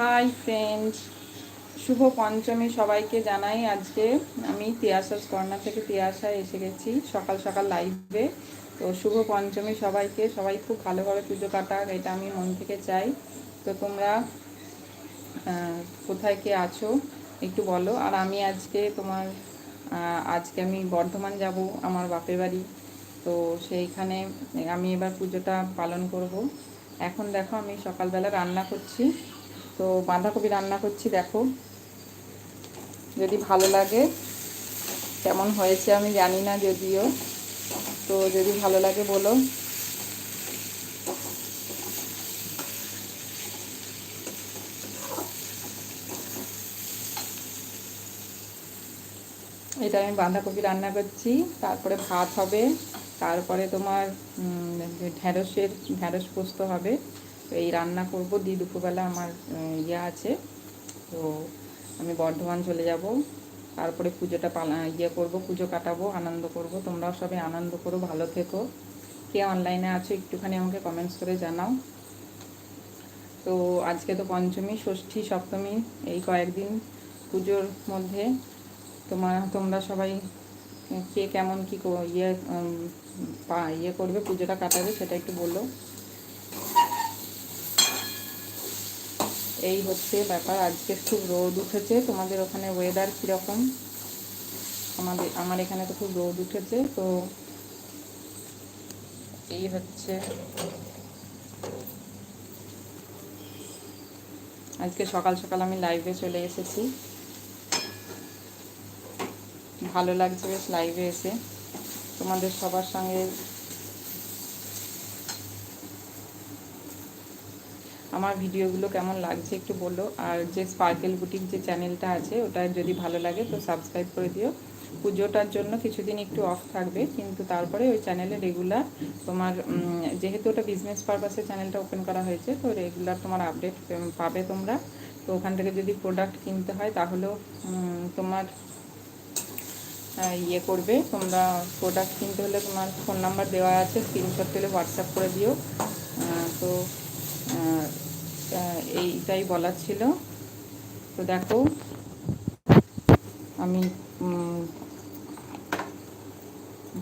Hi friends শুভ পঞ্চমী সবাইকে জানাই আজকে। আমি তিয়াশাস কর্নার থেকে তিয়াশায় এসে গেছি সকাল সকাল লাইভে তো শুভ পঞ্চমী সবাইকে। সবাই খুব ভালোভাবে পুজো কাটাক, এটা আমি মন থেকে চাই। তো তোমরা কোথায় কে আছো একটু বলো। আর আমি আজকে তোমার আজকে আমি বর্ধমান যাব, আমার বাপের বাড়ি। তো সেইখানে আমি এবার পুজোটা পালন করব। এখন দেখো আমি সকালবেলা রান্না করছি। তো বাঁধাকপি রান্না করছি, দেখো। যদি ভালো লাগে, কেমন হয়েছে আমি জানি না যদিও। তো যদি ভালো লাগে বলো। এটা আমি বাঁধাকপি রান্না করছি, তারপরে ভাত হবে, তারপরে তোমার ঢ্যাঁড়সের ঢ্যাঁড়স পোস্ত হবে। তো এই রান্না করব। দি দুপুরবেলা আমার ইয়ে আছে। তো আমি বর্ধমান চলে যাব। তারপরে পুজোটা পালা ইয়ে করব, পুজো কাটাবো, আনন্দ করব। তোমরাও সবাই আনন্দ করো, ভালো থেকো। কে অনলাইনে আছো একটুখানি আমাকে কমেন্টস করে জানাও। তো আজকে তো পঞ্চমী, ষষ্ঠী, সপ্তমী এই কয়েকদিন পুজোর মধ্যে। তোমার, তোমরা সবাই কে কেমন কী কো- ইয়ে পা ইয়ে করবে, পুজোটা কাটাবে সেটা একটু বলো। এই হচ্ছে ব্যাপার, আজকে খুব রোদ উঠেছে। তোমাদের ওখানে ওয়েদার কীরকম? আমাদের, আমার এখানে তো খুব রোদ উঠেছে, তো এই হচ্ছে। আজকে সকাল সকাল আমি লাইভে চলে এসেছি। ভালো লাগছে বেশ লাইভে এসে। তোমাদের সবার সঙ্গে আমার ভিডিওগুলো কেমন লাগছে একটু বলো। আর যে স্পার্কেল বুটিক যে চ্যানেলটা আছে, ওটা যদি ভালো লাগে তো সাবস্ক্রাইব করে দিও। পুজোটার জন্য কিছুদিন একটু অফ থাকবে, কিন্তু তারপরে ওই চ্যানেলে রেগুলার তোমার যেহেতু ওটা বিজনেস পারপাসে চ্যানেলটা ওপেন করা হয়েছে, তো রেগুলার তোমার আপডেট পাবে তোমরা। তো ওখান থেকে যদি প্রোডাক্ট কিনতে হয়, তাহলেও তোমার ইয়ে করবে। তোমরা প্রোডাক্ট কিনতে হলে তোমার ফোন নাম্বার দেওয়া আছে স্ক্রিনশট তুলে হোয়াটসঅ্যাপ করে দিও। তো এইটাই বলার ছিল। তো দেখো, আমি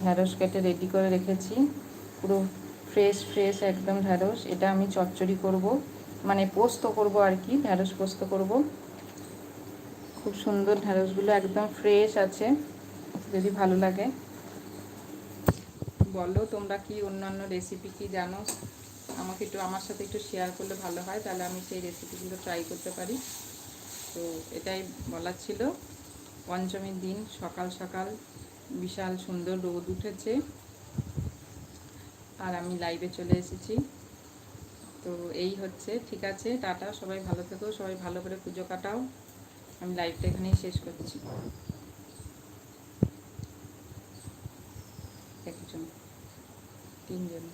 ঢ্যাঁড়স কেটে রেডি করে রেখেছি। পুরো ফ্রেশ ফ্রেশ একদম ঢ্যাঁড়স। এটা আমি চচ্চড়ি করব। মানে পোস্ত করব আর কি, ঢ্যাঁড়স পোস্ত করব। খুব সুন্দর ঢ্যাঁড়সগুলো একদম ফ্রেশ আছে, যদি ভালো লাগে। বলো তোমরা কি অন্যান্য রেসিপি কি জানো? আমাকে একটু আমার সাথে একটু শেয়ার করলে ভালো হয়, তাহলে আমি সেই রেসিপিগুলো ট্রাই করতে পারি। তো এটাই বলার ছিল। পঞ্চমীর দিন সকাল সকাল বিশাল সুন্দর রোদ উঠেছে। আর আমি লাইভে চলে এসেছি। তো এই হচ্ছে, ঠিক আছে, টাটা, সবাই ভালো থেকো, সবাই ভালো করে পুজো কাটাও। আমি লাইভটা এখানেই শেষ করছি। একজন, তিনজন।